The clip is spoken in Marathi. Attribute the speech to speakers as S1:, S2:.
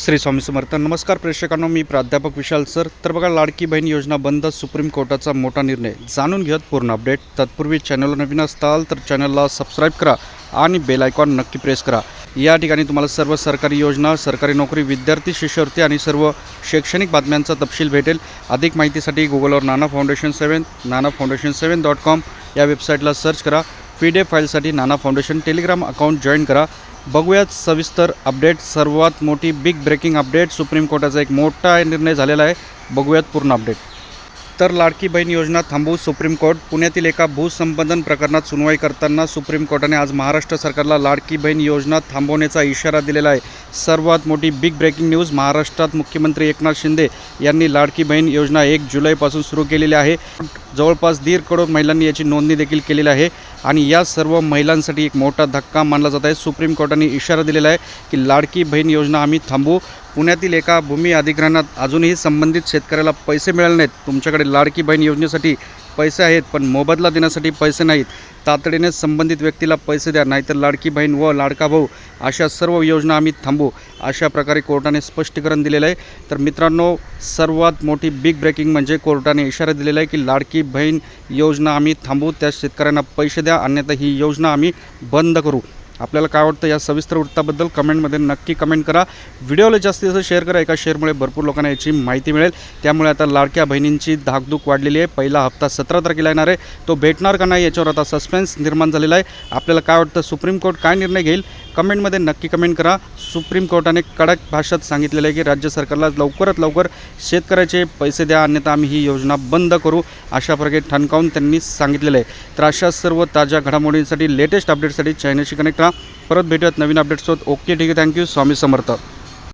S1: श्री स्वामी समर्थ. नमस्कार प्रेक्षकांनो मी प्राध्यापक विशाल सर. तर बघा लाडकी बहीण योजना बंद सुप्रीम कोर्टाचा मोठा निर्णय. जाणून घेत पूर्ण अपडेट. तत्पूर्वी चॅनलवर नवीन असताल तर चॅनलला सबस्क्राईब करा आणि बेल आयकॉन नक्की प्रेस करा. या ठिकाणी तुम्हाला सर्व सरकारी योजना सरकारी नोकरी विद्यार्थी शिष्यवृत्ती आणि सर्व शैक्षणिक बातम्यांचा तपशील भेटेल. अधिक माहितीसाठी गुगलवर Nana foundation seven Nana foundation seven dot com या वेबसाईटला सर्च करा. पी डी एफ फाईलसाठी Nana foundation Telegram account join करा. बघूयात सविस्तर अपडेट. सर्वात मोठी बिग ब्रेकिंग अपडेट सुप्रीम कोर्टाचा एक मोठा निर्णय झालेला आहे. बघूयात पूर्ण अपडेट तर लाडकी बहीण योजना थांबवू सुप्रीम कोर्ट. पुण्यातील एका भूसंपादन प्रकरणात सुनवाई करताना सुप्रीम कोर्टाने आज महाराष्ट्र सरकारला लाडकी बहीण योजना थांबवण्याचा इशारा दिलेला आहे. सर्वात मोठी बिग ब्रेकिंग न्यूज महाराष्ट्रात मुख्यमंत्री एकनाथ शिंदे यांनी लाडकी बहीण योजना एक जुलैपासून सुरू केलेली आहे. जवळपास दीड करोड महिलांनी याची नोंदणी देखील केलेली आहे आणि या सर्व महिलांसाठी एक मोठा धक्का मानला जात आहे. सुप्रीम कोर्टाने इशारा दिलेला आहे की लाडकी बहीण योजना आम्ही थांबवू. पुण्यातील एका भूमी अधिग्रहणात अजूनही संबंधित शेतकऱ्याला पैसे मिळाले नाहीत. तुमच्याकडे लाडकी बहीण योजनेसाठी पैसे आहेत पण मोबदला देण्यासाठी पैसे नाहीत. तातडीने संबंधित व्यक्तीला पैसे द्या नाहीतर लाडकी बहीण व लाडका भाऊ अशा सर्व योजना आम्ही थांबू अशा प्रकारे कोर्टाने स्पष्टीकरण दिलेलं आहे. तर मित्रांनो सर्वात मोठी बिग ब्रेकिंग म्हणजे कोर्टाने इशारा दिलेला आहे की लाडकी बहीण योजना आम्ही थांबू त्या शेतकऱ्यांना पैसे द्या अन्यथा ही योजना आम्ही बंद करू. आपल्याला काय वाटतं या सविस्तर वृत्ताबद्दल कमेंटमध्ये नक्की कमेंट करा. व्हिडिओला जास्तीत जास्त शेअर करा एका शेअरमुळे भरपूर लोकांना याची माहिती मिळेल. त्यामुळे आता लाडक्या बहिणींची धाकधूक वाढलेली आहे. पहिला हप्ता सतरा तारखेला येणार आहे. तो भेटणार का नाही याच्यावर आता सस्पेन्स निर्माण झालेला आहे. आपल्याला काय वाटतं सुप्रीम कोर्ट काय निर्णय घेईल? कमेंटमध्ये नक्की कमेंट करा. सुप्रीम कोर्टाने कडक भाषेत सांगितलेलं आहे की राज्य सरकारला लवकरात लवकर शेतकऱ्याचे पैसे द्या अन्यथा आम्ही ही योजना बंद करू अशा प्रकारे ठणकावून त्यांनी सांगितलेलं आहे. तर अशा सर्व ताज्या घडामोडींसाठी लेटेस्ट अपडेटसाठी चॅनलशी कनेक्ट राहा. परत भेटूयात नवीन अपडेट्सोबत ओके ठीक आहे. Thank you Swami Samarth.